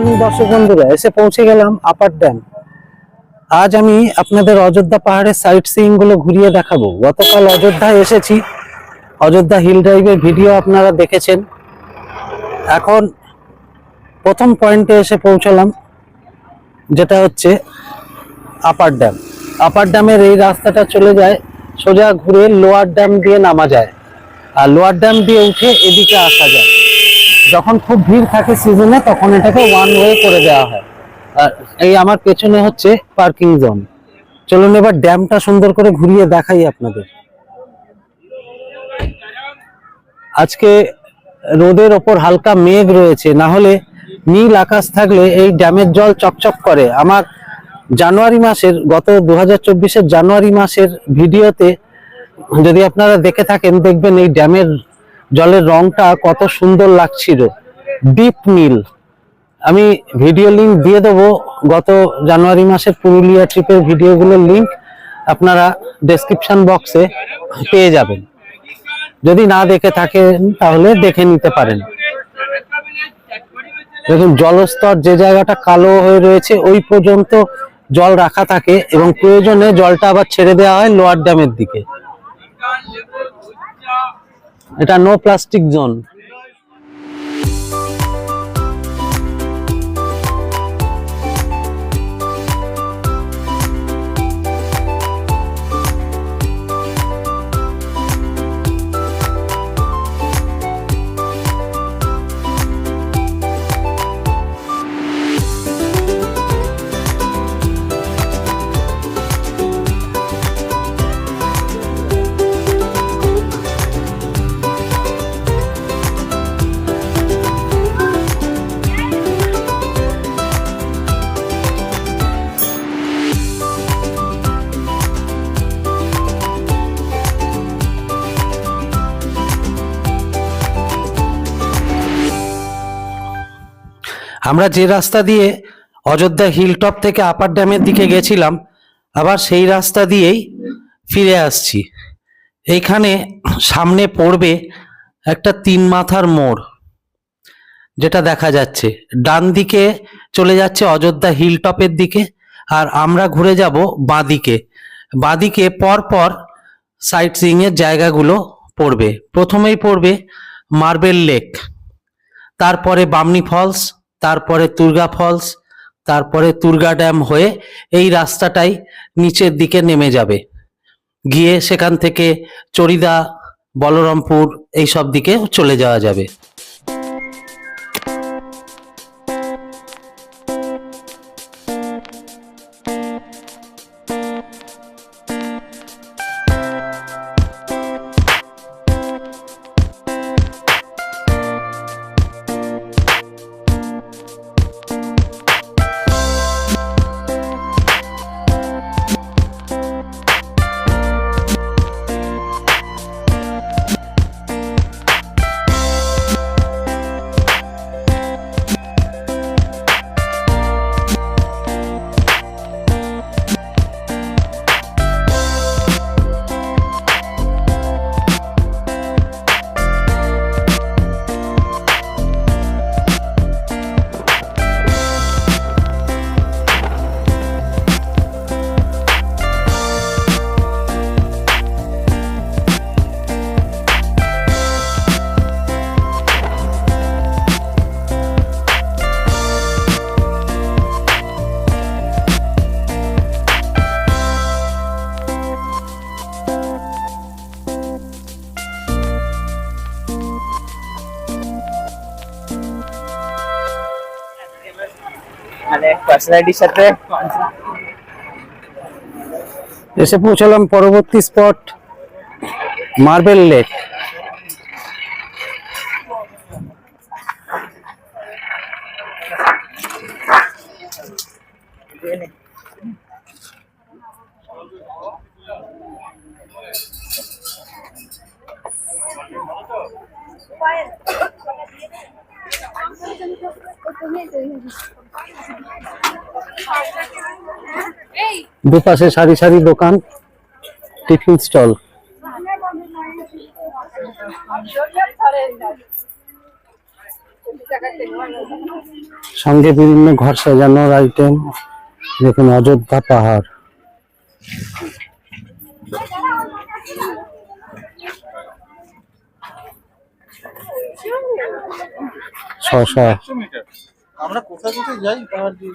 Morning দর্শক বন্ধুরা, এসে পৌঁছে গেলাম আপার ড্যাম আজ আমি আপনাদের অযোধ্যা পাহাড়ের সাইট সিইংগুলো ঘুরিয়ে দেখাবো। গতকাল অযোধ্যায় এসেছি। অযোধ্যা হিল ড্রাইভের ভিডিও আপনারা দেখেছেন। এখন প্রথম পয়েন্টে এসে পৌঁছলাম, যেটা হচ্ছে আপার ড্যাম আপার ড্যামের এই রাস্তাটা চলে যায়, সোজা ঘুরে লোয়ার ড্যাম দিয়ে নামা যায়। আর লোয়ার ড্যাম দিয়ে উঠে এদিকে আসা যায়। যখন খুব ভিড় থাকে সিজনে তখন এটাকে ওয়ান ওয়ে করে দেওয়া হয়। আর এই আমার পেছনে হচ্ছে পার্কিং জোন চলুন এবার ড্যামটা সুন্দর করে ঘুরিয়ে দেখাই আপনাদের। আজকে রোদের ওপর হালকা মেঘ রয়েছে, না হলে নীল আকাশ থাকলে এই ড্যামের জল চকচক করে। আমার জানুয়ারি মাসের, গত দু হাজার জানুয়ারি মাসের ভিডিওতে যদি আপনারা দেখে থাকেন, দেখবেন এই ড্যামের জলের রংটা কত সুন্দর লাগছিল। ডিপ নীল। আমি ভিডিও লিঙ্ক দিয়ে দেবো। গত জানুয়ারি মাসের পুরুলিয়া ট্রিপের ভিডিওগুলোর লিঙ্ক আপনারা ডেসক্রিপশন বক্সে পেয়ে যাবেন। যদি না দেখে থাকেন, তাহলে দেখে নিতে পারেন। দেখুন, জলস্তর যে জায়গাটা কালো হয়ে রয়েছে, ওই পর্যন্ত জল রাখা থাকে এবং প্রয়োজনে জলটা আবার ছেড়ে দেওয়া হয় লোয়ার ড্যামের দিকে। এটা নো প্লাস্টিক জোন আমরা যে রাস্তা দিয়ে অযোধ্যা হিলটপ থেকে আপার ড্যামের দিকে গেছিলাম, আবার সেই রাস্তা দিয়েই ফিরে আসছি। এইখানে সামনে পড়বে একটা তিন মাথার মোড়, যেটা দেখা যাচ্ছে। ডান দিকে চলে যাচ্ছে অযোধ্যা হিলটপের দিকে, আর আমরা ঘুরে যাব বাঁদিকে বাঁদিকে পর পর সাইট সিইং এর জায়গাগুলো পড়বে। প্রথমেই পড়বে মার্বেল লেক তারপরে বামনি ফলস তারপরে তুর্গা ফলস, তারপরে তুর্গা ড্যাম হয়ে এই রাস্তাটাই নিচের দিকে নেমে যাবে। গিয়ে সেখান থেকে চরিদা বলরামপুর এইসব দিকে চলে যাওয়া যাবে। পার্সোনালিটির সাথে। এসে পৌঁছালাম পরবর্তী স্পট মার্বেল লেক দুপাশে সারি সারি দোকান, টিফিন স্টল। সঙ্গে বিভিন্ন ঘর সাজানোর আইটেম দেখুন অযোধ্যা পাহাড়। শশা। আমরা কোথায় কোথায় যাই? পাহাড় দিয়ে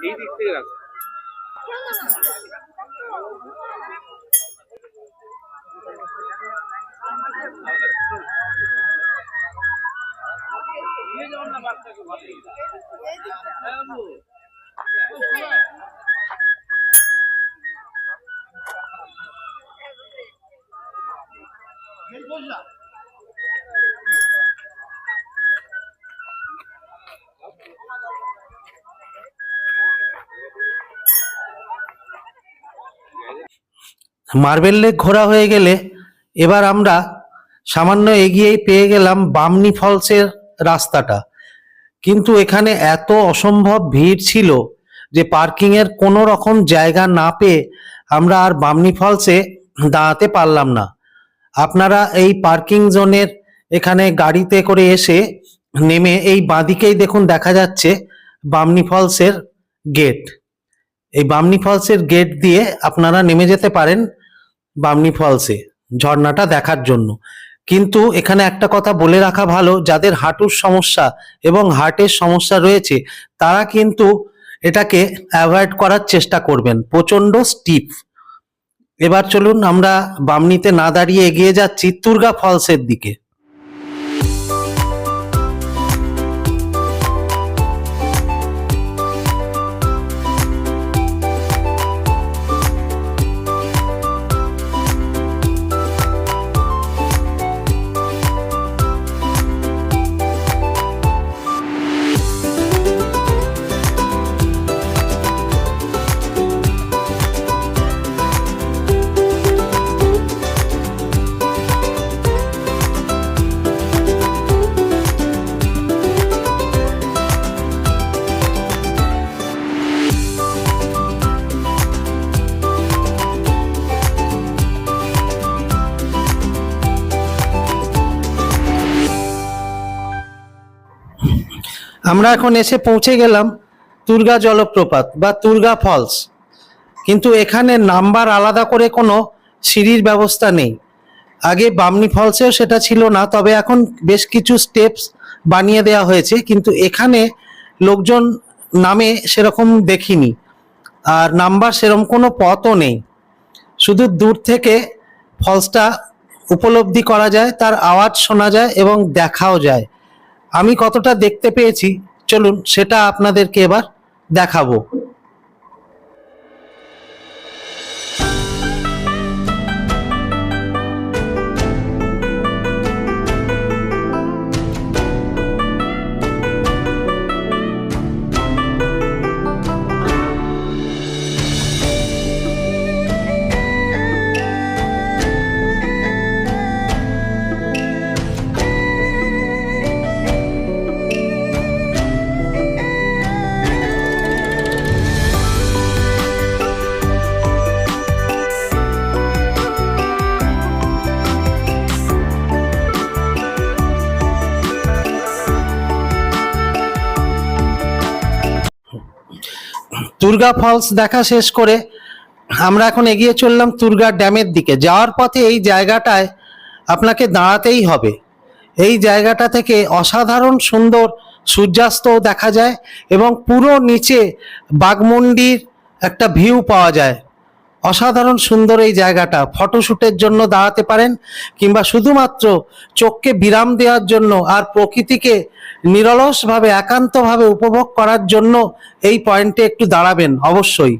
এই দিক থেকে রাস্তা। মার্বেল লেক ঘোরা হয়ে গেলে এবার আমরা সামান্য এগিয়েই পেয়ে গেলাম বামনি ফলসের রাস্তাটা। কিন্তু এখানে এত অসম্ভব ভিড় ছিল যে পার্কিং এর কোনো রকম জায়গা না পেয়ে আমরা আর বামনি ফলসে দাঁড়াতে পারলাম না। আপনারা এই পার্কিং জোনের এখানে গাড়িতে করে এসে নেমে এই বাঁদিকেই দেখুন দেখা যাচ্ছে বামনি ফলসের গেট। এই বামনি ফলসের গেট দিয়ে আপনারা নেমে যেতে পারেন। বামনি ফলসে, ঝর্ণাটা দেখার জন্য। কিন্তু এখানে একটা কথা বলে রাখা ভালো, যাদের হাঁটুর সমস্যা এবং হার্টের সমস্যা রয়েছে, তারা কিন্তু এটাকে অ্যাভয়েড করার চেষ্টা করবেন, প্রচণ্ড স্টিপ এবার চলুন আমরা বামনিতে না দাঁড়িয়ে এগিয়ে যাচ্ছি তুর্গা ফলসের দিকে। আমরা এখন এসে পৌঁছে গেলাম তুর্গা জলপ্রপাত বা তুর্গা ফলস। কিন্তু এখানে নাম্বার আলাদা করে কোনো সিঁড়ির ব্যবস্থা নেই। আগে বামনি ফলসেও সেটা ছিল না, তবে এখন বেশ কিছু স্টেপস বানিয়ে দেওয়া হয়েছে, কিন্তু এখানে লোকজন নামে সেরকম দেখিনি। আর নাম্বার সেরকম কোনো পথও নেই। শুধু দূর থেকে ফলসটা উপলব্ধি করা যায়, তার আওয়াজ শোনা যায় এবং দেখাও যায়। আমি কতটা দেখতে পেয়েছি চলুন সেটা আপনাদেরকে এবার দেখাবো। দুর্গা ফলস দেখা শেষ করে আমরা এখন এগিয়ে চললাম দুর্গা ড্যামের দিকে। যাওয়ার পথে এই জায়গাটায় আপনাকে দাঁড়াতেই হবে। এই জায়গাটা থেকে অসাধারণ সুন্দর সূর্যাস্তও দেখা যায় এবং পুরো নিচে বাগমুন্ডির একটা ভিউ পাওয়া যায়। অসাধারণ সুন্দর এই জায়গাটা। ফটোশ্যুটের জন্য দাঁড়াতে পারেন কিংবা শুধুমাত্র চোখকে বিরাম দেওয়ার জন্য আর প্রকৃতিকে নিরলসভাবে একান্তভাবে উপভোগ করার জন্য এই পয়েন্টে একটু দাঁড়াবেন অবশ্যই।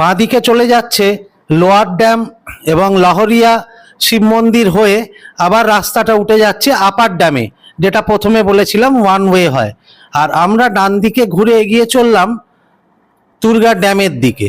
বাঁদিকে চলে যাচ্ছে লোয়ার ড্যাম এবং লহরিয়া শিব মন্দির হয়ে আবার রাস্তাটা উঠে যাচ্ছে আপার ড্যামে, যেটা প্রথমে বলেছিলাম ওয়ান ওয়ে হয়। আর আমরা ডান দিকে ঘুরে এগিয়ে চললাম দুর্গা ড্যামের দিকে।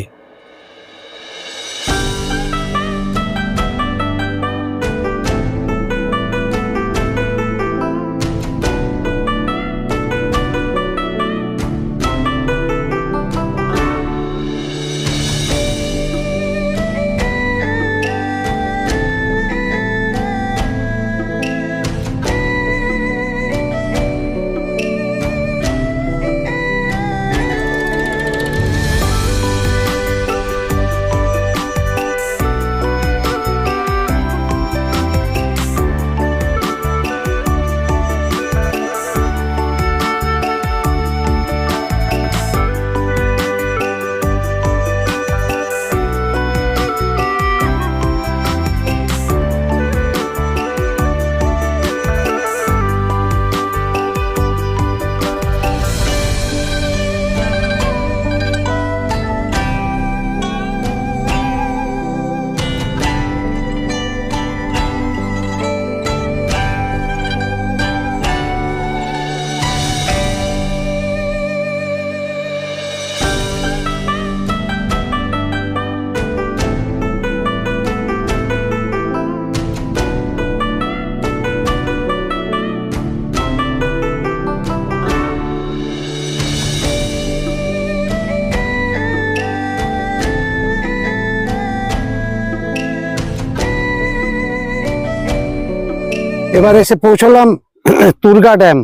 এবার এসে পৌঁছলাম তুর্গা ড্যাম।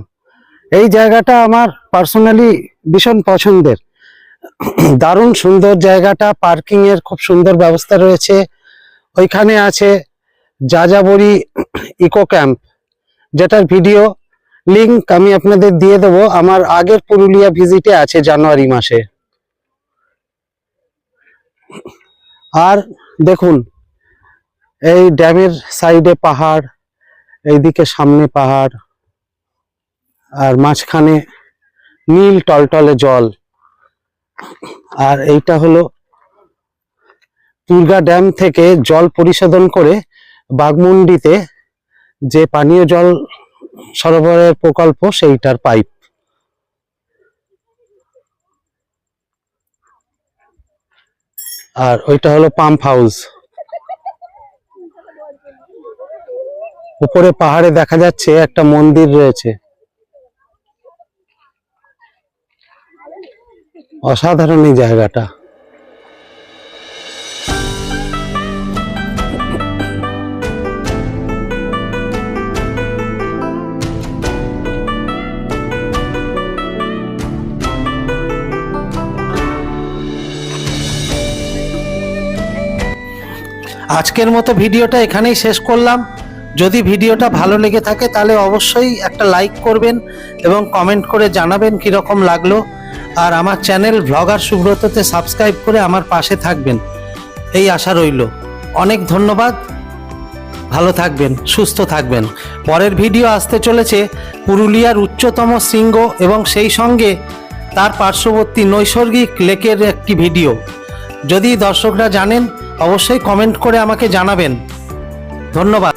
এই জায়গাটা আমার পার্সোনালি ভীষণ পছন্দের। দারুণ সুন্দর জায়গাটা, পার্কিং এর খুব সুন্দর ব্যবস্থা রয়েছে। ওইখানে আছে যাযাবরী ইকো ক্যাম্প। যেটার ভিডিও লিঙ্ক আমি আপনাদের দিয়ে দেবো। আমার আগের পুরুলিয়া ভিজিটে আছে জানুয়ারি মাসে। আর দেখুন, এই ড্যামের সাইডে পাহাড় এইদিকে সামনে পাহাড় আর মাঝখানে নীল টলটলে জল। আর এইটা হলো দুর্গা ড্যাম থেকে জল পরিশোধন করে বাগমুন্ডিতে যে পানীয় জল সরবরাহের প্রকল্প, সেইটার পাইপ। আর ওইটা হলো পাম্প হাউস। উপরে পাহাড়ে দেখা যাচ্ছে একটা মন্দির রয়েছে। অসাধারণ এই জায়গাটা। আজকের মতো ভিডিওটা এখানেই শেষ করলাম। যদি ভিডিওটা ভালো লেগে থাকে, তাহলে অবশ্যই একটা লাইক করবেন এবং কমেন্ট করে জানাবেন কীরকম লাগল। আর আমার চ্যানেল ভ্লগার সুব্রততে সাবস্ক্রাইব করে আমার পাশে থাকবেন। এই আশা রইল। অনেক ধন্যবাদ। ভালো থাকবেন, সুস্থ থাকবেন। পরের ভিডিও আসতে চলেছে পুরুলিয়ার উচ্চতম শৃঙ্গ এবং সেই সঙ্গে তার পার্শ্ববর্তী নৈসর্গিক লেকের একটি ভিডিও যদি দর্শকরা জানেন, অবশ্যই কমেন্ট করে আমাকে জানাবেন। ধন্যবাদ।